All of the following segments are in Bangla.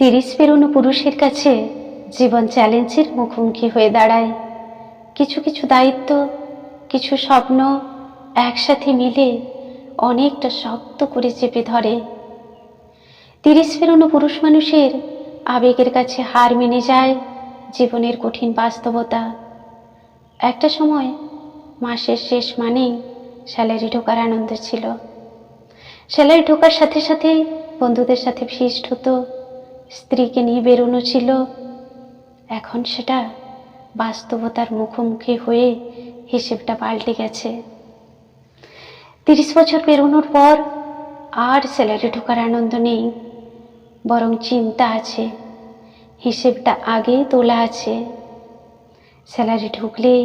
তিরিশ পেরোনো পুরুষের কাছে জীবন চ্যালেঞ্জের মুখোমুখি হয়ে দাঁড়ায়। কিছু কিছু দায়িত্ব, কিছু স্বপ্ন একসাথে মিলে অনেকটা শক্ত করে চেপে ধরে। তিরিশ পেরোনো পুরুষ মানুষের আবেগের কাছে হার মেনে যায় জীবনের কঠিন বাস্তবতা। একটা সময় মাসের শেষ মানেই স্যালারি ঢোকার আনন্দ ছিল। স্যালারি ঢোকার সাথে সাথে বন্ধুদের সাথে ফিস্ট হতো স্ত্রীকে নিয়ে বেরোনো ছিল। এখন সেটা বাস্তবতার মুখোমুখি হয়ে হিসেবটা পাল্টে গেছে। তিরিশ বছর পেরোনোর পর আর স্যালারি ঢোকার আনন্দ নেই, বরং চিন্তা আছে, হিসেবটা আগেই তোলা আছে। স্যালারি ঢুকলেই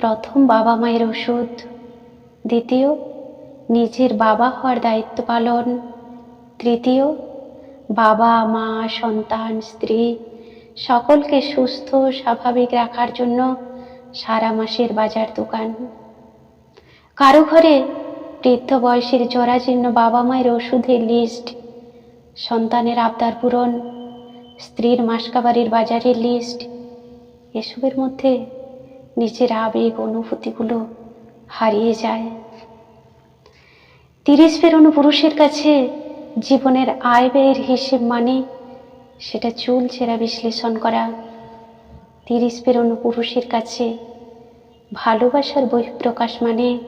প্রথম বাবা মায়ের ওষুধ, দ্বিতীয় নিজের বাবা হওয়ার দায়িত্ব পালন, তৃতীয় বাবা, মা, সন্তান, স্ত্রী সকলকে সুস্থ, স্বাভাবিক রাখার জন্য সারা মাসের বাজার দোকান। কারও ঘরে বৃদ্ধ বয়সের জরাজীর্ণ বাবা মায়ের ওষুধের লিস্ট সন্তানের আবদার পূরণ, স্ত্রীর মাসকাবারির বাজারের লিস্ট এসবের মধ্যে নিজের আবেগ, অনুভূতিগুলো হারিয়ে যায়। তিরিশ পেরোনো পুরুষের কাছে জীবনের আয় ব্যয়ের হিসেব মানে সেটা চুল ছেঁড়া বিশ্লেষণ করা, তিরিশ পেরোনো পুরুষের কাছে ভালোবাসার বহিঃপ্রকাশ মানে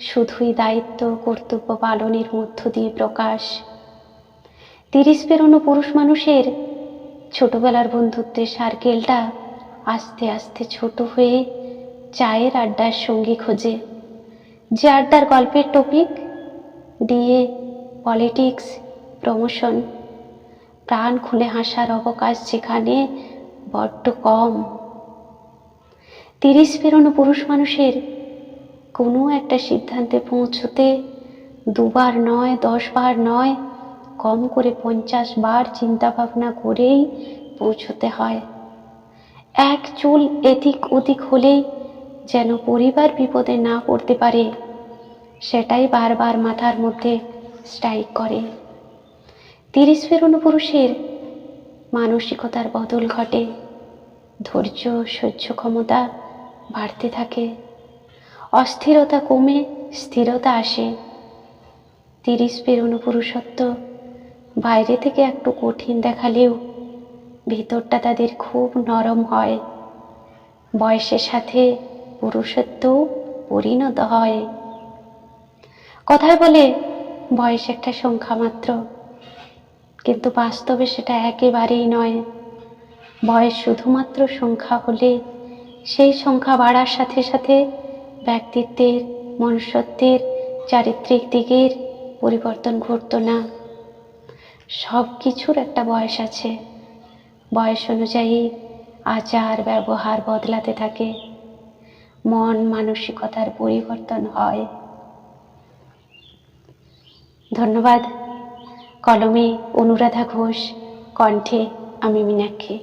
শুধুই দায়িত্ব কর্তব্য পালনের মধ্য দিয়ে প্রকাশ। তিরিশ পেরোনো পুরুষ মানুষের ছোটবেলার বন্ধুত্বের সার্কেলটা আস্তে আস্তে ছোট হয়ে চায়ের আড্ডার সঙ্গী খোঁজে। যে আড্ডার গল্পের টপিক ডিএ পলিটিক্স, প্রমোশন, প্রাণ খুলে হাসার অবকাশ যেখানে বড্ড কম। তিরিশ পেরোনো পুরুষ মানুষের কোনো একটা সিদ্ধান্তে পৌঁছতে দুবার নয় দশ বার নয়, কম করে পঞ্চাশ বার চিন্তা ভাবনা করেই পৌঁছতে হয়। এক চুল এদিক ওদিক হলেই যেন পরিবার বিপদে না পড়তে পারে, সেটাই বারবার মাথার মধ্যে স্ট্রাইক করে। তিরিশ পেরোনো পুরুষের মানসিকতার বদল ঘটে। ধৈর্য, সহ্য ক্ষমতা বাড়তে থাকে। অস্থিরতা কমে, স্থিরতা আসে। তিরিশ পেরোনো পুরুষত্ব বাইরে থেকে একটু কঠিন দেখালেও ভিতরটা তাদের খুব নরম হয়। বয়সের সাথে পুরুষত্বও পরিণত হয়। কথায় বলে বয়স একটা সংখ্যা মাত্র। কিন্তু বাস্তবে সেটা একেবারেই নয়। বয়স শুধুমাত্র সংখ্যা হলে সেই সংখ্যা বাড়ার সাথে সাথে ব্যক্তিত্বের, মনুষ্যত্বের, চারিত্রিক দিকের পরিবর্তন ঘটতো না। সব কিছুর একটা বয়স আছে। বয়স অনুযায়ী আচার, ব্যবহার বদলাতে থাকে। মন, মানসিকতার পরিবর্তন হয়। ধন্যবাদ। কলমে অনুরাধা ঘোষ কণ্ঠে আমি মীনাক্ষী।